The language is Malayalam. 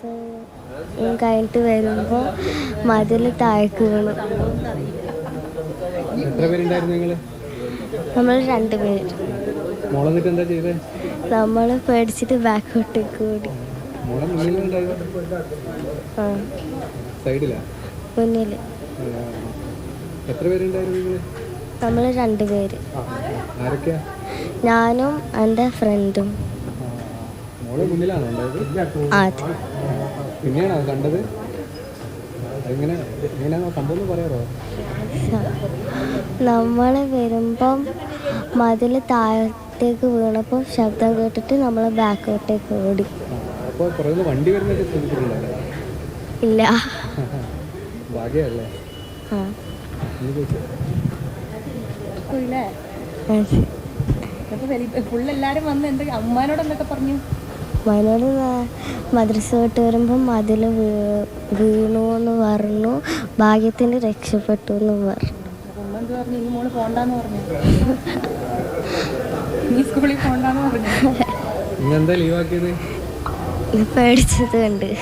ക്ലാസ് കഴിഞ്ഞിട്ട് വരുമ്പോൾ മതിൽ താഴേക്ക് വീണു. നമ്മൾ രണ്ടുപേര് നമ്മൾ പേടിച്ചിട്ട് ബാക്കോട്ടേക്ക് ഓടി. മുന്നിൽ. നമ്മൾ രണ്ടുപേര് ഞാനും എന്റെ ഫ്രണ്ടും. മോൾ മുന്നിലാണോ ഉണ്ടായത് പിന്നെയാണോ കണ്ടത്? എങ്ങനെ എങ്ങനെയാണോ സംഭവം പറയാറോ നമ്മൾ വരുമ്പം മതിൽ താഴത്തേക്ക് വീണപ്പോൾ ശബ്ദം കേട്ടിട്ട് നമ്മൾ ബാക്കോട്ടേക്ക് ഓടി. അപ്പോൾ പുറകുന്ന വണ്ടി വരുന്നൊക്കെ ശ്രദ്ധിച്ചിട്ടുണ്ടല്ലോ ഇല്ല. ആ. ശരി. അപ്പൊ വന്ന് എന്താ അമ്മാനോട് എന്തൊക്കെ പറഞ്ഞു? വയനാട് മദ്രസ വിട്ട് വരുമ്പം മതിൽ വീണു എന്ന് പറഞ്ഞു. ഭാഗ്യത്തിന് രക്ഷപ്പെട്ടു എന്ന് പറഞ്ഞു. പേടിച്ചത് കണ്ട്.